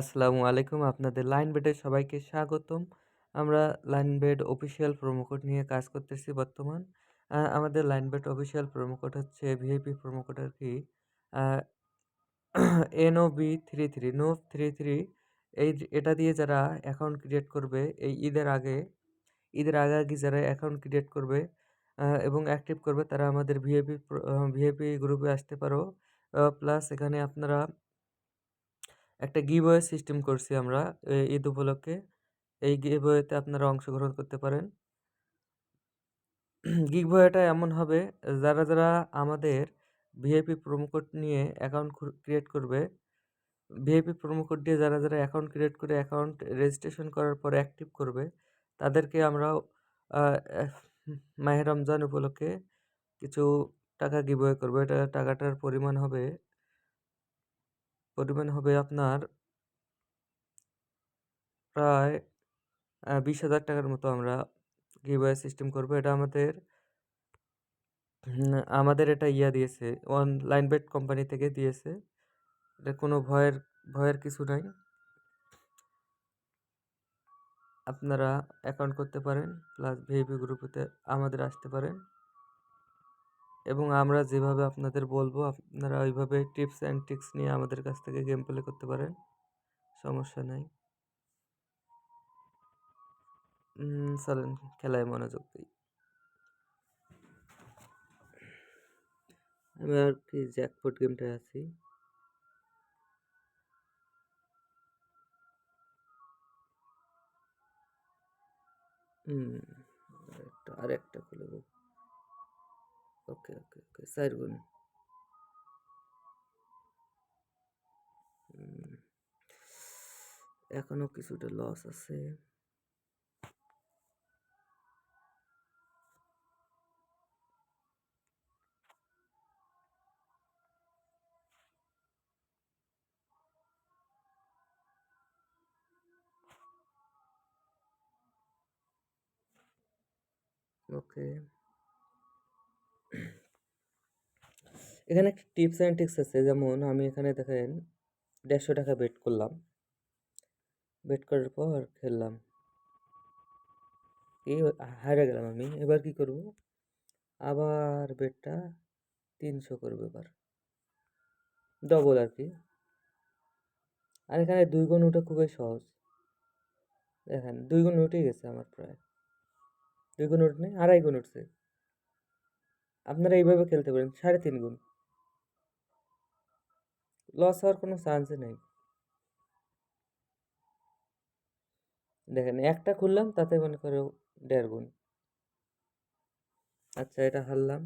আসসালামু আলাইকুম আপনাদের লাইন বেডে সবাইকে স্বাগতম। আমরা Linebet official promo code নিয়ে কাজ করতেছি বর্তমান। আমাদের Linebet official promo code হচ্ছে ভিআইপি প্রোমো কোড আরকি আ NOB33 NOB33 এই এটা দিয়ে যারা অ্যাকাউন্ট ক্রিয়েট করবে এই ঈদের আগে, ঈদের আগে আগে যারা অ্যাকাউন্ট ক্রিয়েট করবে এবং অ্যাক্টিভ করবে তারা আমাদের ভিআইপি ভিআইপি গ্রুপে আসতে পারো। প্লাস এখানে আপনারা একটা গিভওয়ে সিস্টেম করছি আমরা ঈদ উপলক্ষে। এই গিভওয়েতে আপনারা অংশগ্রহণ করতে পারেন। গিভওয়েটা এমন হবে যারা, যারা আমাদের ভিআইপি কোড নিয়ে অ্যাকাউন্ট ক্রিয়েট করবে, ভিআইপি কোড দিয়ে যারা, যারা অ্যাকাউন্ট ক্রিয়েট করে অ্যাকাউন্ট রেজিস্ট্রেশন করার পর অ্যাক্টিভ করবে, তাদেরকে আমরাও আ মাহে রমজান উপলক্ষে কিছু টাকা গিভওয়ে করব এটা টাকাটার পরিমাণ হবে পরিমাণ হবে আপনার প্রায় বিশ হাজার টাকার মতো আমরা গিভওয়ে সিস্টেম করব। এটা আমাদের আমাদের এটা ইয়া দিয়েছে ওয়ান লাইন বেড কোম্পানি থেকে দিয়েছে। এটা কোনো ভয়ের ভয়ের কিছু নাই। আপনারা অ্যাকাউন্ট করতে পারেন। প্লাস ভিআইপি গ্রুপেতে আমাদের আসতে পারেন। এবং আমরা যেভাবে আপনাদের বলব আপনারা ওইভাবে টিপস অ্যান্ড ট্রিক্স নিয়ে আমাদের কাছ থেকে গেম প্লে করতে পারেন। সমস্যা নাই। চলেন খেলায় মনোযোগ দিই আমি আরকি জ্যাকপট গেমটায় আছি। হুম, আরেকটা আরেকটা খুলব। ওকে, ওকে, ওকে ৪ গুণ। হুম, এখনও কিছুটা লস আছে। ওকে। এখানে একটা টিপস অ্যান্ড ট্রিক্স আছে। যেমন আমি এখানে দেখেন ৳১৫০ বেট করলাম। বেট করার পর খেললাম। এই হাইরা গেলাম আমি। এবার কি করব? আবার বেটটা ৩০০ করব এবার। ডবল আর কি আর এখানে দুই গুণ ওঠা খুবই সহজ। দেখেন, দুই গুণ উঠে গেছে আমার প্রায়। দুই গুণ উঠ নেই আড়াই গুণ উঠছে। আপনারা এইভাবে খেলতে পারেন ৩.৫ গুণ। লস হওয়ার কোনো চান্সই নাই। দেখেন, একটা খুললাম, তাতে মনে করো দেড় গুণ। আচ্ছা এটা হারলাম।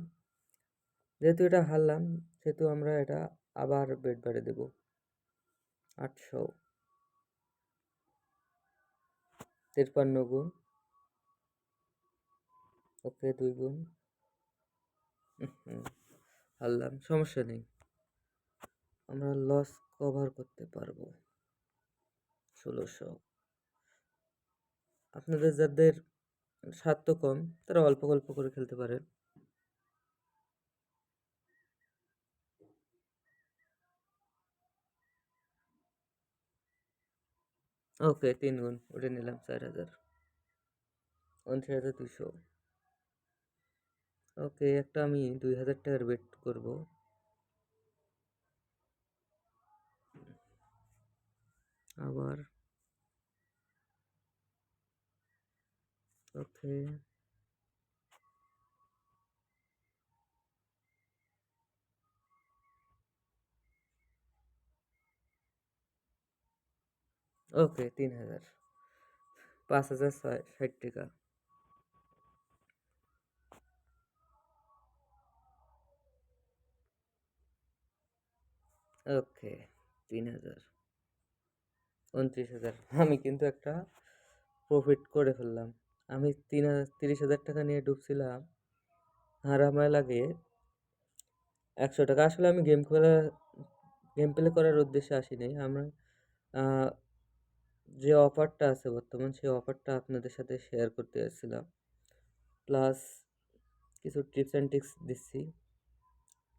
যেহেতু এটা হারলাম, সেহেতু আমরা এটা আবার বেড বাড়িয়ে দেব। ৮০০ ৫৩ গুণ। ওকে, দুই গুণ। হারলাম, সমস্যা নেই। আমরা লস কভার করতে পারব। ষোলোশো আপনাদের যাদের স্বার্থ কম তারা অল্প, অল্প করে খেলতে পারেন। ওকে তিন গুণ উঠে নিলাম ৪০০০ ২৯,২০০ ওকে একটা আমি ৳২,০০০ বেট করব। আবার ওকে। ওকে ৩০০০ ৫,০৬০ ওকে ৩০০০ ২৯,০০০ আমি কিন্তু একটা প্রফিট করে ফেললাম। আমি তিন হাজার ৳৩০,০০০ নিয়ে ডুবছিলাম। হারামায় লাগে ৳১০০ আসলে আমি গেম খেলা গেম প্লে করার উদ্দেশ্যে আসি নাই। আমরা যে অফারটা আছে বর্তমান সেই অফারটা আপনাদের সাথে শেয়ার করতে এসেছিলাম প্লাস কিছু টিপস অ্যান্ড ট্রিক্স দিচ্ছি।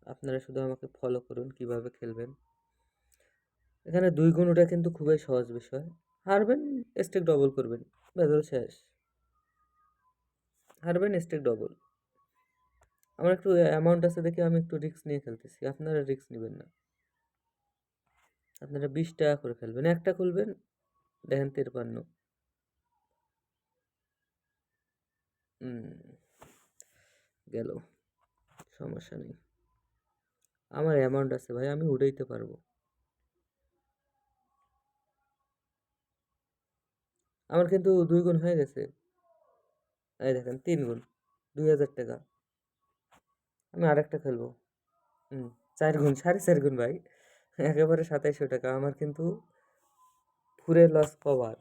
আপনারা শুধু আমাকে ফলো করুন কীভাবে খেলবেন। এখানে দুই গুণ ওটা কিন্তু খুবই সহজ বিষয়। হারবেন স্টেক ডবল করবেন বেদল শেষ। হারবেন স্টেক ডবল আমার একটু অ্যামাউন্ট আছে দেখে আমি একটু রিস্ক নিয়ে খেলতেছি। আপনারা রিস্ক নেবেন না। আপনারা বিশ টাকা করে খেলবেন। একটা খুলবেন, দেখেন তিরপান্ন। গেল। সমস্যা নেই। আমার অ্যামাউন্ট আছে ভাই, আমি উড়াইতে পারব। আমার কিন্তু দুই গুণ হয়ে গেছে। এই দেখেন, তিন গুণ, দুই হাজার টাকা। আমি আরেকটা খেলব। হুম চার গুণ, সাড়ে চার গুণ ভাই। একেবারে সাতাইশশো টাকা। আমার কিন্তু ফুরে লস কভার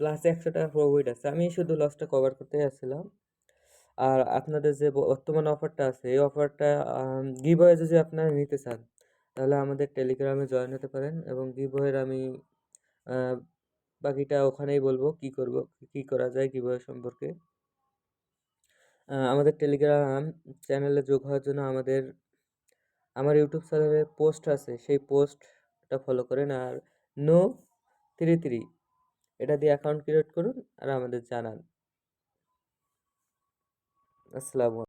প্লাস একশো টাকা প্রফিট আছে। আমি শুধু লসটা কভার করতে যাচ্ছিলাম। আর আপনাদের যে বর্তমান অফারটা আছে, এই অফারটা গিভওয়ে যদি আপনারা নিতে চান, তাহলে আমাদের টেলিগ্রামে জয়েন হতে পারেন। এবং গিভওয়ের আমি বাকিটা ওখানেই বলব কি করব, কি করা যায় গিভওয়ে সম্পর্কে। আমাদের টেলিগ্রাম চ্যানেলে যোগ হওয়ার জন্য আমাদের, আমার ইউটিউব চ্যানেলে পোস্ট আছে, সেই পোস্টটা ফলো করেন আর নো থ্রি থ্রি, এটা দিয়ে অ্যাকাউন্ট ক্রিয়েট করুন আর আমাদের জানান। আসসালামু